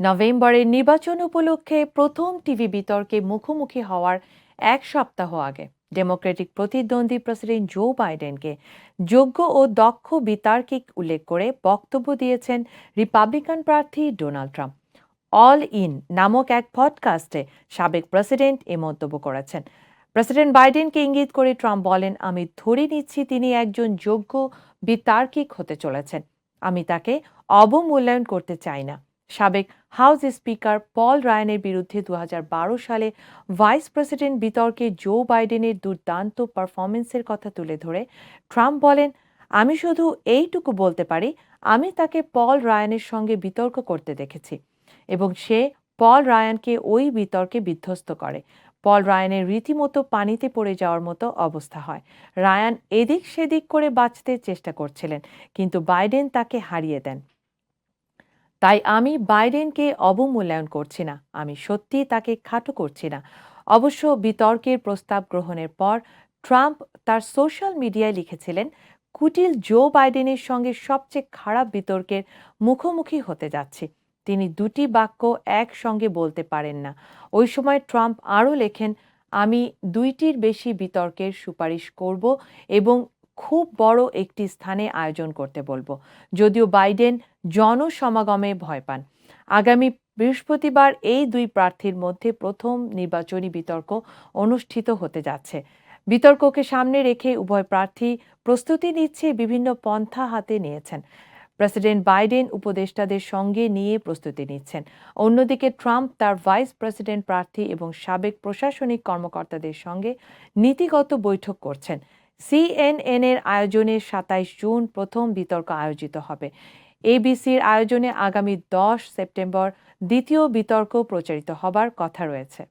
নভেম্বরের নির্বাচন উপলক্ষে প্রথম টিভি বিতর্কে মুখোমুখি হওয়ার এক সপ্তাহ আগে ডেমোক্রেটিক প্রতিদ্বন্দ্বী প্রেসিডেন্ট জো বাইডেনকে যোগ্য ও দক্ষ বিতার্কিক উল্লেখ করে বক্তব্য দিয়েছেন রিপাবলিকান প্রার্থী ডোনাল্ড ট্রাম্প। অল ইন নামক এক পডকাস্টে সাবেক প্রেসিডেন্ট এ মন্তব্য করেছেন। প্রেসিডেন্ট বাইডেনকে ইঙ্গিত করে ট্রাম্প বলেন, আমি ধরে নিচ্ছি তিনি একজন যোগ্য বিতার্কিক হতে চলেছেন। আমি তাকে অবমূল্যায়ন করতে চাই না। সাবেক হাউস স্পিকার পল রায়ানের বিরুদ্ধে দু হাজার বারো সালে ভাইস প্রেসিডেন্ট বিতর্কে জো বাইডেনের দুর্দান্ত পারফরমেন্সের কথা তুলে ধরে, ট্রাম্প বলেন, আমি শুধু এইটুকু বলতে পারি, আমি তাকে পল রায়ানের সঙ্গে বিতর্ক করতে দেখেছি এবং সে পল রায়ানকে ওই বিতর্কে বিধ্বস্ত করে। পল রায়ানের রীতিমতো পানিতে পড়ে যাওয়ার মতো অবস্থা হয়। রায়ান এদিক সেদিক করে বাঁচতে চেষ্টা করছিলেন, কিন্তু বাইডেন তাকে হারিয়ে দেন। তাই আমি বাইডেনকে অবমূল্যায়ন করছি না, আমি সত্যি তাকে খাটো করছি না। অবশ্য বিতর্কের প্রস্তাব গ্রহণের পর ট্রাম্প তার সোশ্যাল মিডিয়ায় লিখেছিলেন, কুটিল জো বাইডেনের সঙ্গে সবচেয়ে খারাপ বিতর্কের মুখোমুখি হতে যাচ্ছি। তিনি দুটি বাক্য একসঙ্গে বলতে পারেন না। ওই সময় ট্রাম্প আরও লেখেন, আমি দুইটির বেশি বিতর্কের সুপারিশ করব এবং খুব বড় একটি স্থানে আয়োজন করতে বলব। যদিও বাইডেন জনসমাগমে ভয় পান। আগামী বৃহস্পতিবার এই দুই প্রার্থীর মধ্যে প্রথম নির্বাচনী বিতর্ক অনুষ্ঠিত হতে যাচ্ছে। বিতর্ককে সামনে রেখে উভয় প্রার্থী প্রস্তুতি নিচ্ছে বিভিন্ন পন্থা হাতে নিয়েছেন। প্রেসিডেন্ট বাইডেন উপদেষ্টাদের সঙ্গে নিয়ে প্রস্তুতি নিচ্ছেন। অন্যদিকে ট্রাম্প তার ভাইস প্রেসিডেন্ট প্রার্থী এবং সাবেক প্রশাসনিক কর্মকর্তাদের সঙ্গে নীতিগত বৈঠক করছেন। সিএনএন এর আয়োজনে সাতাইশ জুন প্রথম বিতর্ক আয়োজিত হবে। এবিসির আয়োজনে আগামী দশ সেপ্টেম্বর দ্বিতীয় বিতর্ক প্রচারিত হবার কথা রয়েছে।